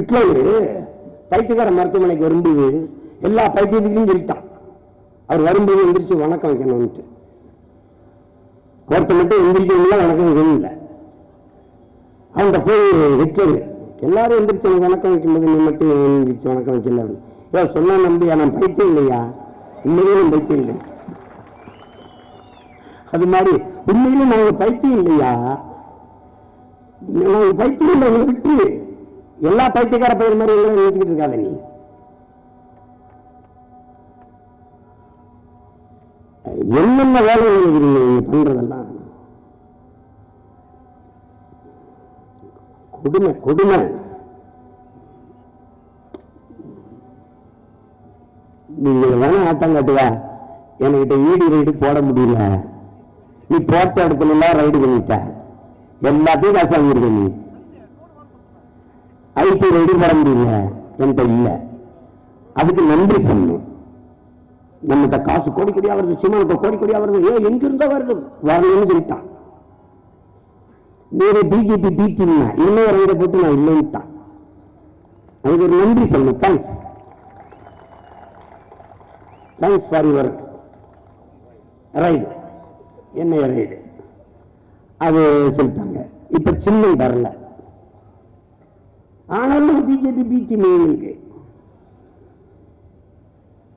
Hitler பைத்தியக்கார மருத்துவமனைக்கு வரும்போது எல்லா பைத்தியத்துக்கும் சொல்லிட்டான். அவர் வரும்போது எந்திரிச்சு வணக்கம் வைக்கணும்ட்டு ஒருத்தர் மட்டும் எந்திரிக்கணும்ல வணக்கம் வைக்கணும்ல அந்த போய் ஹிட்லர் எல்லாரும் எந்திரிச்சு எனக்கு வணக்கம் வைக்கும்போது நீ மட்டும் எந்திரிச்சு வணக்கம் வைக்கல ஏ சொன்னா நம்பியா நான் பைத்தியம் இல்லையா? உண்மையிலே பைத்தியம் இல்லை அது மாதிரி உண்மையிலே நாங்கள் பைத்தியம் இல்லையா? நாங்க பைத்தியம் இல்லை விட்டு எல்லா பைத்தியக்கார பயிர் மாதிரி எங்களை நினைச்சுக்கிட்டு இருக்காத நீ. என்னென்ன வேலை நினைக்கிறீங்க நீங்க பண்றதெல்லாம்? கொடுமை கொடுமை. நீங்க வேணா ஆட்டம் காட்டுவா. என்கிட்ட ஈடி ரைடு போட முடியல. நீ போட்ட இடத்துல எல்லாம் ரைடு பண்ணிட்ட. எல்லாத்தையும் காசு வாங்கிருக்க நீ. ஐடி ரைடு போட முடியல என்கிட்ட இல்லை. அதுக்கு நன்றி சொல்லணும் நம்மகிட்ட காசு கோடி வருது சினிமா கோடி வருது ஏன் எங்கிருந்த வருது? வரணும்னு சொல்லிட்டான். வேற பிஜேபி பீட்டினா இன்னொரு ரைடை போட்டு நான் இல்லைன்ட்டான். அதுக்கு ஒரு நன்றி சொல்லணும் thanks thanks for your ride என்ன ரைடு அது சொல்லிட்டாங்க. இப்போ சின்ன வரல. ஆனாலும் பிஜேபி பீட்டி மேலுக்கு.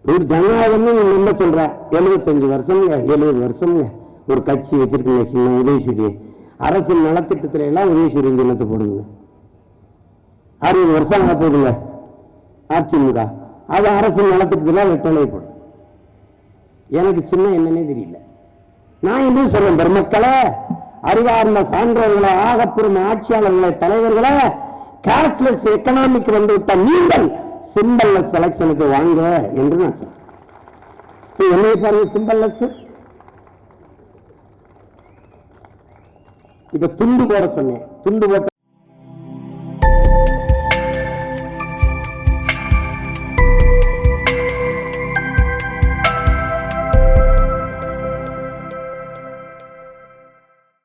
ஒரு ஜனநாயகம்னு நீங்க என்ன சொல்ற? எழுபத்தஞ்சு வருஷம்ங்க எழுபது வருஷம்ங்க. ஒரு கட்சி வச்சிருக்கீங்க சின்ன உதயசூரி அரசு நலத்திட்டத்துல எல்லாம் உதயசூரி தினத்தை போடுங்க. அறுபது வருஷம் ஆக போடுங்க அதிமுக. அது அரசு நலத்திட்டத்துல வெட்டலை போடும். எனக்கு சின்ன என்னன்னே தெரியல. நான் இன்னும் சொல்றேன் பெருமக்களை? அறிவார்ந்த சான்றவர்களை ஆகப்பெரும் ஆட்சியாளர்களை தலைவர்களை கேஷ்லெஸ் எக்கனாமிக் வந்துவிட்ட நீங்கள் சிம்பல்லஸ் செலக்ஷனுக்கு வாங்க என்று நான் சொல்றேன் இப்ப என்னை பாருங்க சிம்பல்லஸ் இப்ப துண்டு போட சொன்னேன். துண்டு போட்ட